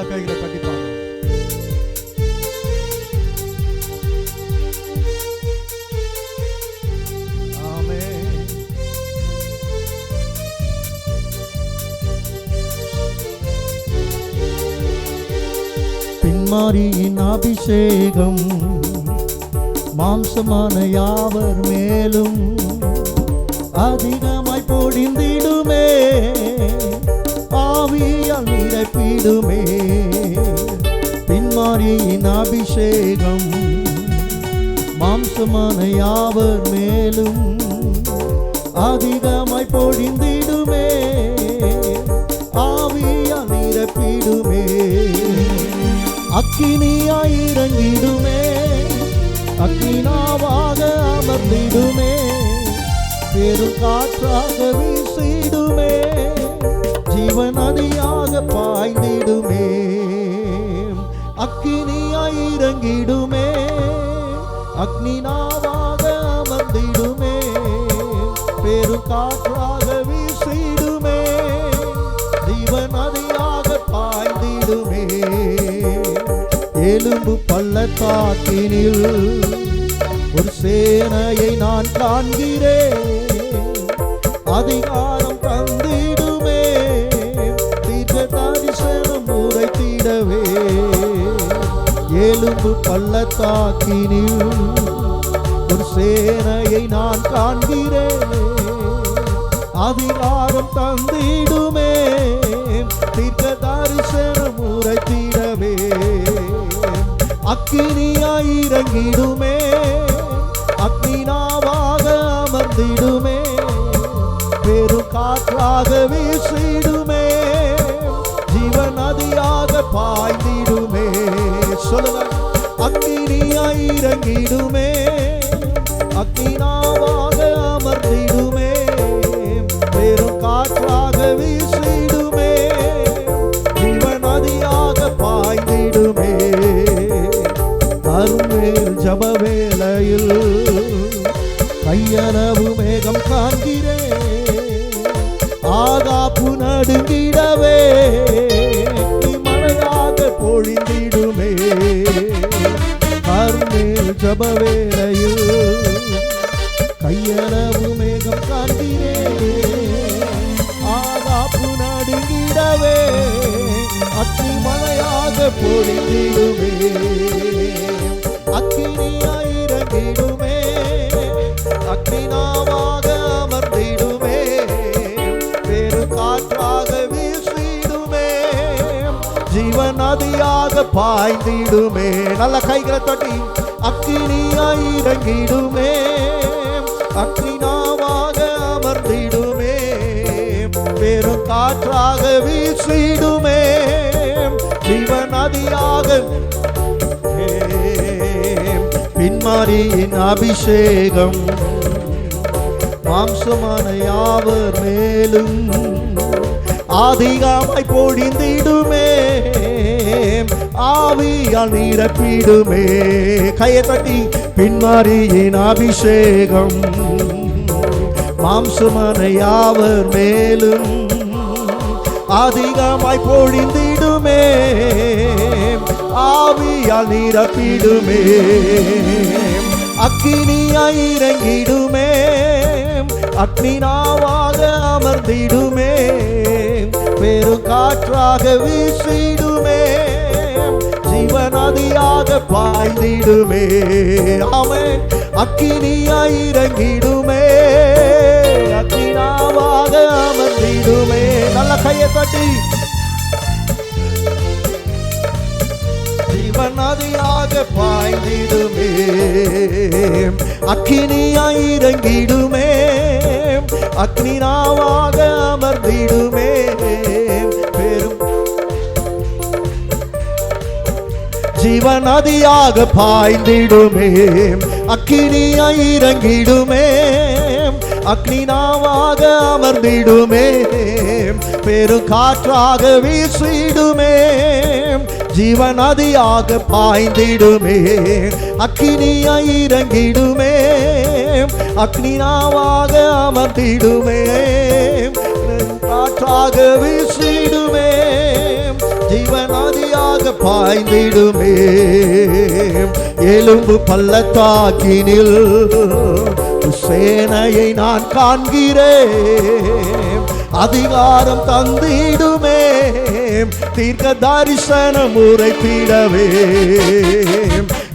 நல்ல கைகளை கண்டிப்பாக ஆமென். பின்மாரியின் அபிஷேகம் மாம்சமான யாவர் மேலும் அதிகமாய் பொழிந்திடுமே. ஆவியால் நிரப்பிடுமே. பின்மாரியின் அபிஷேகம். மாம்சமான யாவர் மேலும் அதிகமாய் பொழிந்திடுமே. ஆவியா நிரப்பிடுமே. அக்கினியாய் இறங்கிடுமே. அக்கினாவாக அமர்ந்திடுமே. பெரும் காற்றாக வீசிடுமே. ஜீவநதியாக பாய்ந்திடுமே. அக்கினியாய் இறங்கிடுமே அக்னினாவாக அமர்ந்திடுமே. பெரும் காற்றாக வீசிடுமே. ஜீவ நதியாக பாய்ந்திடுமே. எலும்பு பள்ளத்தாக்கினில் ஒரு சேனையை நான் காண்கிறேன். அதிகாரம் எலும்பு பள்ளத்தாக்கினில் ஒரு சேனையை நான் காண்கிறேன். அதிகாரம் தந்திடுமே தீர்க்க தரிசனம் உரைத்திடவே. அக்கினியாய் இறங்கிடுமே அக்னினாவாக அமர்ந்திடுமே. பெரும் காற்றாக வீசிடும் சொல்லுங்க அக்கினியாய் அக்கினாவா பொழிந்திடுமே அக்கினியாய் அக்னினாவாக அமர்ந்திடுமே பெரு காற்றாக வீசிடுமே ஜீவ பாய்ந்திடுமே நல்ல கைகளை தட்டி அக்கினியாயிரங்கிடுமே அக்னினாவாக அமர்ந்திடுமே பெரும் காற்றாக வீசிடுமே. ஜீவநதியாக பின்மாரியின் அபிஷேகம். மாம்சமான யாவர் மேலும் ஆதிகாமாய் பொழிந்திடுமே. ஆவியால் நிரப்பிடுமே. கையை தட்டி பின்மாரியின் அபிஷேகம். மாம்சமான யாவர் மேலும் அதிகமாய் பொழிந்திடுமே. ஆவியால் நிரப்பிடுமே. அக்கினியாய் இறங்கிடுமே. அக்னினாவாக அமர்ந்திடுமே. பெரு காற்றாக வீசிடுமே. ஜீவநதியாக பாய்ந்திடுமே. அவன் அக்கினியாய் இறங்கிடுமே. அக்கினாவாக அமர்ந்திடுமே. நல்ல கையை பாட்டி ஜீவநதியாக பாய்ந்திடுமே. அக்கினியாய் இறங்கிடுமே. அக்னினாவாக அமர்ந்திடுமே. பெரும் ஜீவநதியாக பாய்ந்திடுமே. அக்கினியாய் இறங்கிடுமே. அக்னினாவாக அமர்ந்திடுமே. பெரு காற்றாக வீசிடுமே. ஜீவநதியாக பாய்ந்திடுமே. அக்கினியாய் இறங்கிடுமே. அக்னினாவாக அமர்ந்திடுமே. காற்றாக வீசிடுமே. ஜீவநதியாக பாய்ந்திடுமே. எலும்பு பள்ளத்தாக்கினில் சேனையை நான் காண்கிறேன். அதிகாரம் தந்திடுமே. தீர்க்க தரிசனம் உரைத்திடவே.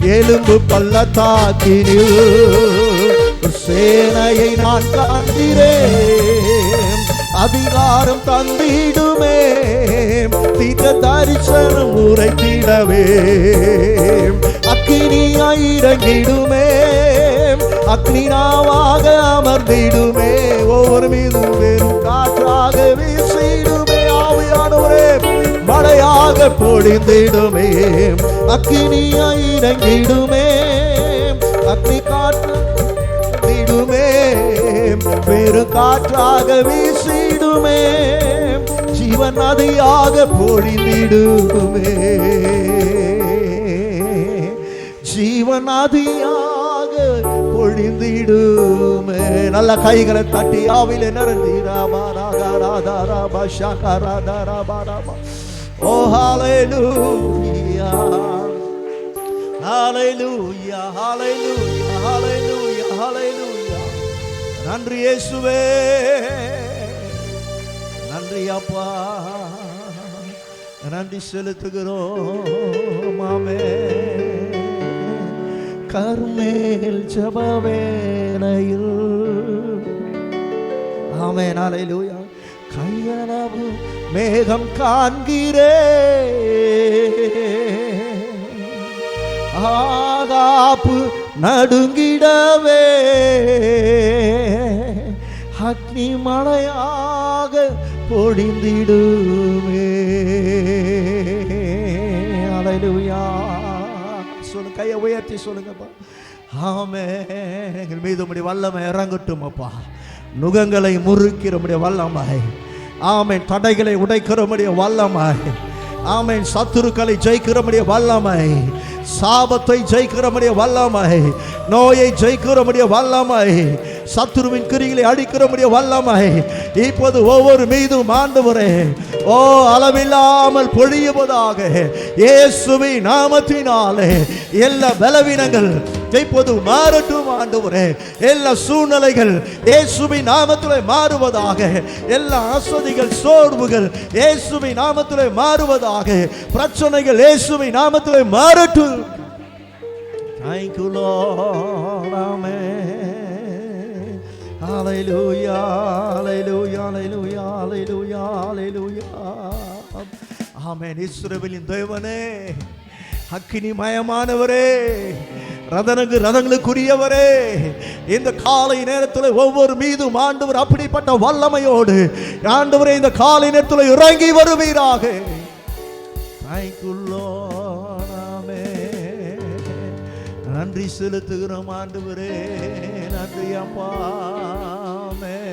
எலும்பு பள்ளத்தாக்கினில் சேனையை நான் காண்கிறேன். அதிகாரம் தந்திடுமே. தீர்க்க தரிசனம் உரைத்திடவே அக்கினியாயிரங்கிடுமே அக்னினாவாக அமர்ந்திடுமே. ஒவ்வொரு மீதும் வெறும் காற்றாக வீசிடுமே. ஆவியானவரே மழையாக பொழிந்திடுமே. அக்னியாய் இறங்கிடுமே அக்னி காற்று விடுமே வேறு காற்றாக வீசிடுமே. ஜீவன் நதியாக பொழிந்திடுமே. ஜீவன் நதியாக பொழிந்திடுமே நல்ல கைகளை தட்டி ஆவில நிறந்தீராபா ஓ ஹalleluya. ஹalleluya ஹalleluya ஹalleluya ஹalleluya. நன்றி இயேசுவே. நன்றி அப்பா. நன்றி செலுத்துகிறோம். மாமே கர்மேல் ஜபவேனையில் ஆமே ஹalleluya கையளவு மேகம் காண்கிறே. ஆகாப்பு நடுங்கிடவே. அக்னி மழையாக பொழிந்திடுமே கையை உயர்த்தி சொல்லுங்கப்பா. ஆமே எங்கள் மீது உடைய வல்லமை இறங்கட்டும் அப்பா. நுகங்களை முறுக்கிறமுடைய வல்லமாய் ஆமென். தடைகளை உடைக்கிறமுடைய வல்லமாய் ஆமென். சத்துருக்களை ஜெயிக்கிறமுடைய வல்லமை. சாபத்தை ஜெயிக்கிறமுடைய வல்லமை. நோயை ஜெயிக்கிறமுடைய வல்லமை. சத்துருவின் கிரிகளை அடிக்கிறமுடைய வல்லமை. இப்போது ஒவ்வொரு மீதும் ஆண்டவரே ஓ அளவில்லாமல் பொழியுவதாக இயேசுவி நாமத்தினாலே எல்லா பலவீனங்கள் இப்போது மாறட்டும் ஆண்டவரே. எல்லா சூழ்நிலைகள் இயேசுவின் நாமத்திலே மாறுவதாக எல்லா அசதிகள் சோர்வுகள் இயேசுவின் நாமத்திலே மாறுவதாக பிரச்சனைகள் இயேசுவின் நாமத்திலே மாறட்டும். Thank you, Lord. Amen. Hallelujah. Hallelujah. Hallelujah. Hallelujah. இஸ்ரவேலின் தேவனே அக்கினி மயமானவரே ரதனுக்கு ரதங்களுக்குரியவரே இந்த காலை நேரத்தில் ஒவ்வொரு மீதும் ஆண்டவர் அப்படிப்பட்ட வல்லமையோடு ஆண்டவரே இந்த காலை நேரத்தில் இறங்கி வருவீராக Thank நன்றி செலுத்துகிறோம் ஆண்டு வரே நன்றி அப்பா ஆமென்.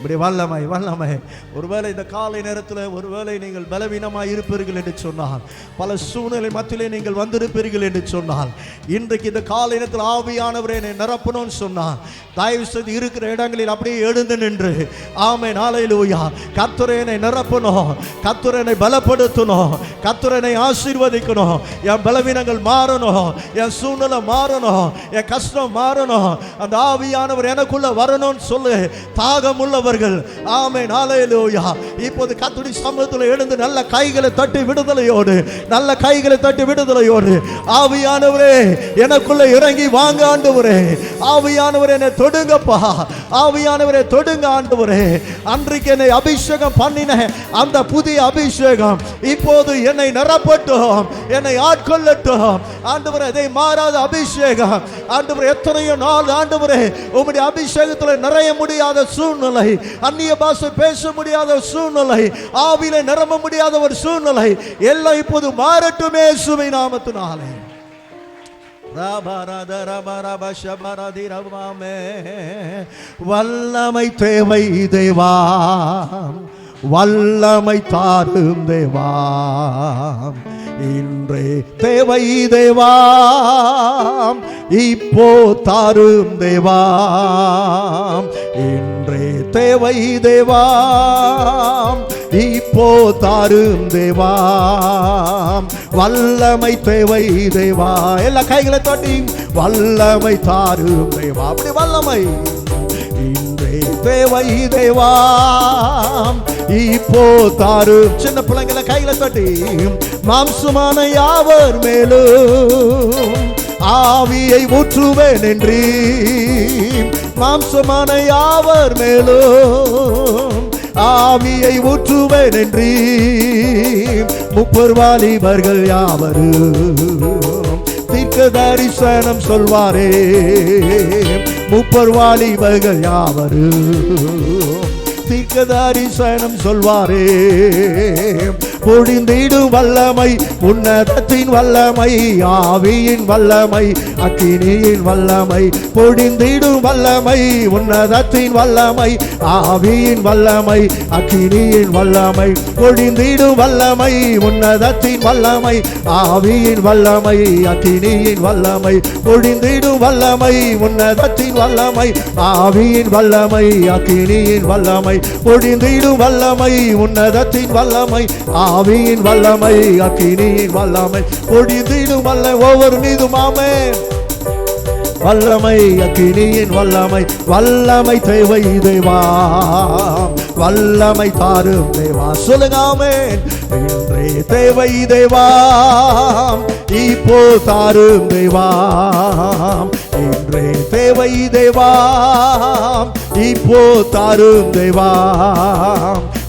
இப்படி வல்லமை வல்லமை. ஒருவேளை இந்த காலை நேரத்தில் ஒருவேளை நீங்கள் பலவீனமாக இருப்பீர்கள் என்று சொன்னால் பல சூழ்நிலை மத்தியிலே நீங்கள் வந்திருப்பீர்கள் என்று சொன்னால் இன்றைக்கு இந்த காலை நேரத்தில் ஆவியானவரை என்னை நிரப்பணும்னு சொன்னால் தயவு செய்து இருக்கிற இடங்களில் அப்படியே எழுந்து நின்று ஆமை நாளையிலூயா கத்துரை என்னை நிரப்பணும் கத்துரை என்னை பலப்படுத்தணும் கத்துரை என்னை ஆசீர்வதிக்கணும். என் பலவீனங்கள் மாறணும் என் சூழ்நிலை மாறணும் என் கஷ்டம் மாறணும். அந்த ஆவியானவர் எனக்குள்ளே வரணும்னு சொல்லு தாகம் உள்ளவர்கள் ஆமை நாளையிலோயா இப்போது கத்துடி சமூகத்தில் எழுந்து நல்ல கைகளை தட்டி விடுதலையோடு நல்ல கைகளை தட்டி விடுதலையோடு. ஆவியானவரே எனக்குள்ள இறங்கி வாங்க ஆண்டவரே. ஆவியானவரே என்னை தொடுங்கப்பா. ஆவியானவரே தொடுங்க ஆண்டவரே. அன்றைக்கு என்னை அபிஷேகம் பண்ணின அந்த புதிய அபிஷேகம் இப்போது என்னை நிரப்பட்டும் என்னை ஆட்கொள்ளட்டும். ஆண்டவரே இதை மாறாத அபிஷேகம். ஆண்டவரே எத்தனையோ நாள் ஆண்டவரே உம்முடைய அபிஷேகத்தில் நிறைய முடியாத சூழ்நிலை. அந்நிய பாஷை பேச முடியாத சூழ்நிலை ஆவில நிரம்ப முடியாத ஒரு சூழ்நிலை. எல்லாம் இப்போது மாறட்டுமே சுவை நாமத்தினாலே. வல்லமை தேவை தேவா. வல்லமை தாரும் தேவா. இன்றே தேவை தேவா. இப்போ தாரும் தேவா. இன்றே தேவை தேவாம் இப்போ தாரும் தேவாம் வல்லமை தேவை தேவா. எல்லா கைகளை தட்டி வல்லமை தாரும் தேவா. அப்படி வல்லமை இன்றே தேவை தேவாம் இப்போ தாரும். சின்ன பிள்ளைங்களை கையில தட்டி மாம்சமான யாவர் மேலும் ஆவியை ஊற்றுவேன் என்று மாம்சமான யாவர் மேலும் ஆவியை ஊற்றுவேன் என்று முப்பர் வாலிபர்கள் யாவரும் தீர்க்க தரிசனம் சொல்வாரே. முப்பர் வாலிபர்கள் யாவரும் தீர்க்க தரிசனம் சொல்வாரே. பொழிந்திடும் வல்லமை உன்னதத்தின் வல்லமை ஆவியின் வல்லமை அக்கினியின் வல்லமை. பொழிந்திடும் வல்லமை உன்னதத்தின் வல்லமை ஆவியின் வல்லமை அக்கினியின் வல்லமை. பொழிந்திடும் வல்லமை உன்னதத்தின் வல்லமை ஆவியின் வல்லமை அக்கினியின் வல்லமை. பொழிந்திடும் வல்லமை உன்னதத்தின் வல்லமை ஆவியின் வல்லமை அக்கினியின் வல்லமை. பொழிந்திடும் வல்லமை உன்னதத்தின் வல்லமை ஆ ஆவியின் வல்லமை அக்கினியின் வல்லமை பொழிந்திடும் வல்ல ஒவ்வொரு மீதும் ஆமே வல்லமை அக்கினியின் வல்லமை வல்லமை தேவை தேவா. வல்லமை தாரும் தேவா. சொல்லுங்க இன்றே தேவை தேவா. இப்போ தாரும் தேவா. இன்றே தேவை தேவா. இப்போ தாரும் தேவா.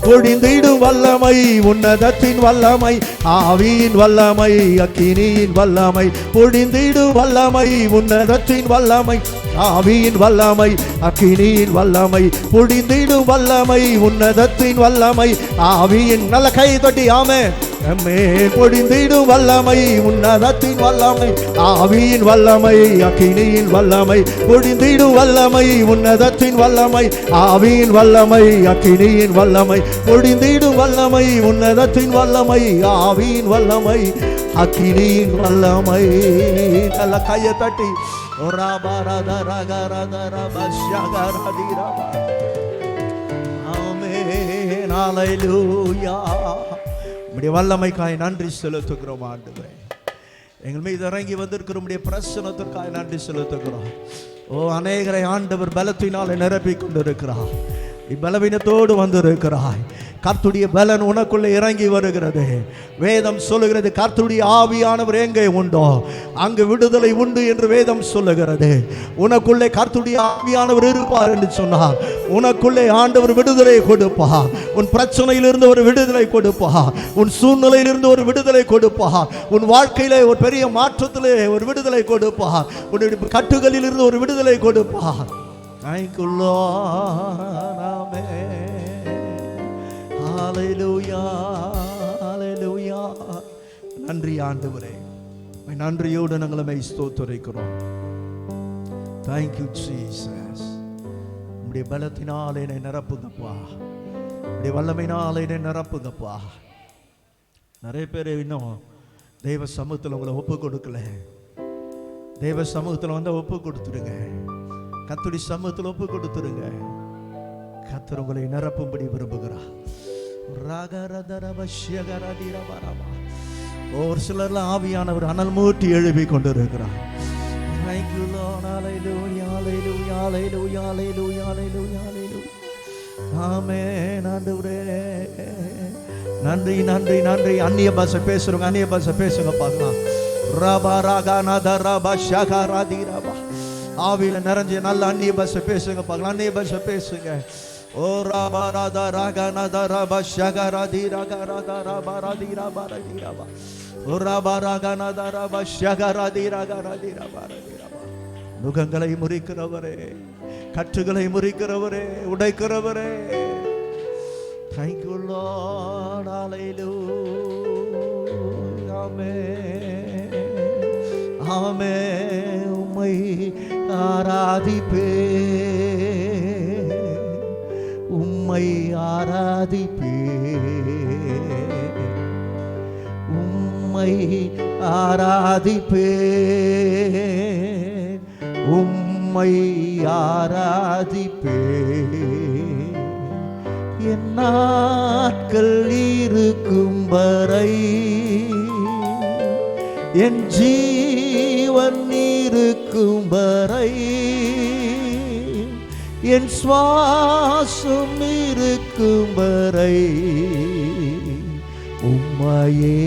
பொழிந்திடும் வல்லமை உன்னதத்தின் வல்லமை ஆவியின் வல்லமை அக்கினியின் வல்லமை. பொழிந்திடும் வல்லமை உன்னதத்தின் வல்லமை ஆவியின் வல்லமை அக்கினியின் வல்லமை. பொழிந்திடும் வல்லமை உன்னதத்தின் வல்லமை ஆவியின் நல்ல கை தொட்டி ஆமே எம்மே பொழிந்திடும் வல்லமை உன்னதத்தின் வல்லமை ஆவியின் வல்லமை அக்கினியின் வல்லமை பொழிந்திடும் வல்லமை உன்னதத்தின் வல்லமை ஆவியின் வல்லமை அக்கினியின் வல்லமை பொழிந்திடும் வல்லமை உன்னதத்தின் வல்லமை ஆவியின் வல்லமை அக்கினியின் வல்லமை. நல்ல கையை தட்டி. ஆமே நாளையிலூயா ராகா உம்முடைய வல்லமைக்காய் நன்றி செலுத்துகிறோம் ஆண்டுகிறேன் எங்கள் மீது இறங்கி வந்திருக்கிற உம்முடைய பிரசனத்திற்காய் நன்றி செலுத்துகிறோம். ஓ அநேகரை ஆண்டவர் பலத்தினால் நிரப்பி கொண்டிருக்கிறார். பலவீனத்தோடு வந்திருக்கிறாய். கர்த்துடைய பலன் உனக்குள்ளே இறங்கி வருகிறது. வேதம் சொல்லுகிறது கர்த்துடைய ஆவியானவர் எங்கே உண்டோ அங்கு விடுதலை உண்டு என்று வேதம் சொல்லுகிறது. உனக்குள்ளே கர்த்துடைய ஆவியானவர் இருப்பார் என்று சொன்னார். உனக்குள்ளே ஆண்டவர் விடுதலை கொடுப்பா உன் பிரச்சனையிலிருந்து ஒரு விடுதலை கொடுப்பா உன் சூழ்நிலையிலிருந்து ஒரு விடுதலை கொடுப்பா உன் வாழ்க்கையிலே ஒரு பெரிய மாற்றத்திலே ஒரு விடுதலை கொடுப்பா உன்னுடைய கட்டுகளில் இருந்து ஒரு விடுதலை கொடுப்பா Thank you, Lord. Amen. Hallelujah. Hallelujah. நன்றி ஆண்டவரே உம்மை நன்றியோடு நாங்கள் மை ஸ்தோத்தரிக்கிறோம் தேங்க்யூ ஜீசஸ் உம்முடைய பலத்தினால் என்னை நிரப்புங்கப்பா உம்முடைய வல்லமையினால் என்னை நிரப்புங்கப்பா நிறைய பேர் இன்னும் தெய்வ சமூகத்தில் உங்களை ஒப்பு கொடுக்கல தெய்வ சமூகத்தில் வந்து ஒப்பு கொடுத்துடுங்க கத்துடி சமூகத்தில் ஒப்பு கொடுத்துருங்க. கத்தர் உங்களை நிரப்பும்படி விரும்புகிறார். ஒரு சிலர்லாம் ஆவியானவர் அனல் மூட்டி எழுப்பி கொண்டிருக்கிறார். நன்றி நன்றி நன்றி. அந்நிய பாஷை பேசுறவங்க அந்நிய பாஷை பேசுங்க பார்க்கலாம் ரபா ராகா நத ரபா ஷகா ராதி ரபா ஆவியில் நிறைஞ்ச நல்ல அந்நிய பாஷை பேசுங்க பார்க்கலாம். அந்நிய பாஷை பேசுங்க. ஓ ராபா ராதா ராகா நாதா ராபா ஷகா ராதி ராகா ராதா ராபா ராதி ராபா ராதி ராபா. ஓ ராபா ராகா நாதா ராபா ஷகா ராதி ராகா ராதி ராபா ராதி ராபா. நுகங்களை முறிக்கிறவரே கற்றுகளை முறிக்கிறவரே உடைக்கிறவரே. தேங்க்யூ லார்ட் ஹalleluya ஆமென் ஆமென் உம்மை ஆராதிப்பே. உம்மை ஆராதிப்பே. உம்மை ஆராதிப்பே. உம்மை ஆராதிப்பே. என் நாட்கள் இருக்கும் வரை என் ஜீவன் என் சுவாசம் இருக்கும் வரை உம்மையே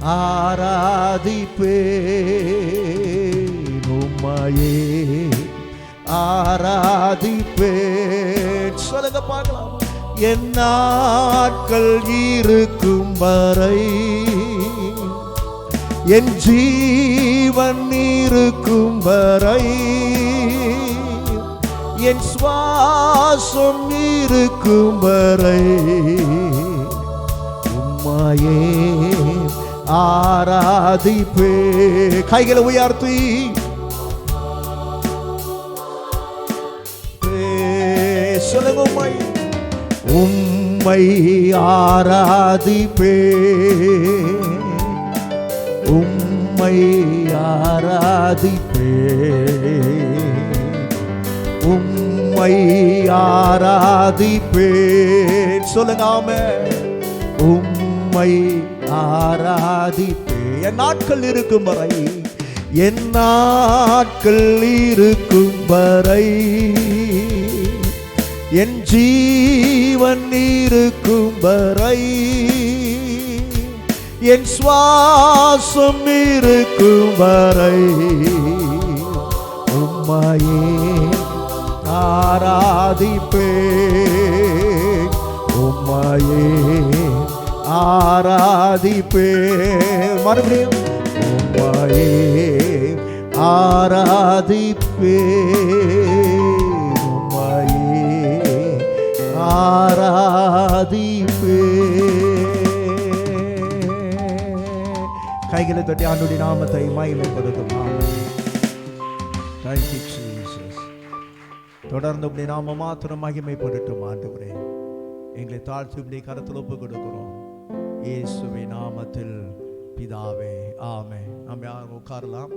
ஆராதிப்பேன். உம்மையே ஆராதிப்பேன். சொல்லுங்க பார்க்கலாம். என் நாட்கள் இருக்கும் வரை என் ஜீவன் இருக்கும் வரை என் சுவாசம் இருக்கும் வரை உம்மாயே ஆராதிப்பே. கைகளை உயர்த்தி. சொல்லுங்க உம்மை. உம்மை ஆராதிப்பே. உம்மை ஆராதிப்பே. உம்மை ஆராதிப்பேன் சொல்லுங்க ஆமென். உம்மை ஆராதிப்பேன் என் நாட்கள் இருக்கும் வரை என் நாட்கள் இருக்கும் வரை என் ஜீவன் இருக்கும் வரை என் சுவாசம் இருக்கும் வரை உம்மையே ஆராதிப்பே. உம்மையே ஆராதிப்பே. மறுபடியும் உம்மையே ஆராதிப்பே. உம்மையே ஆராதிப்பே. கைகளை தொட்டி ஆண்டுடைய நாமத்தை மகிமைப்படுத்தும். Thank you, தொடர்ந்து உடைய நாம மாத்திரம் மகிமைப்படட்டும் ஆண்டவரே. எங்களை தாழ்த்தி உடைய கருத்தில் ஒப்பு கொடுக்கிறோம். இயேசுவை நாமத்தில் பிதாவே ஆமே நாம் யாரும் உட்காரலாம்?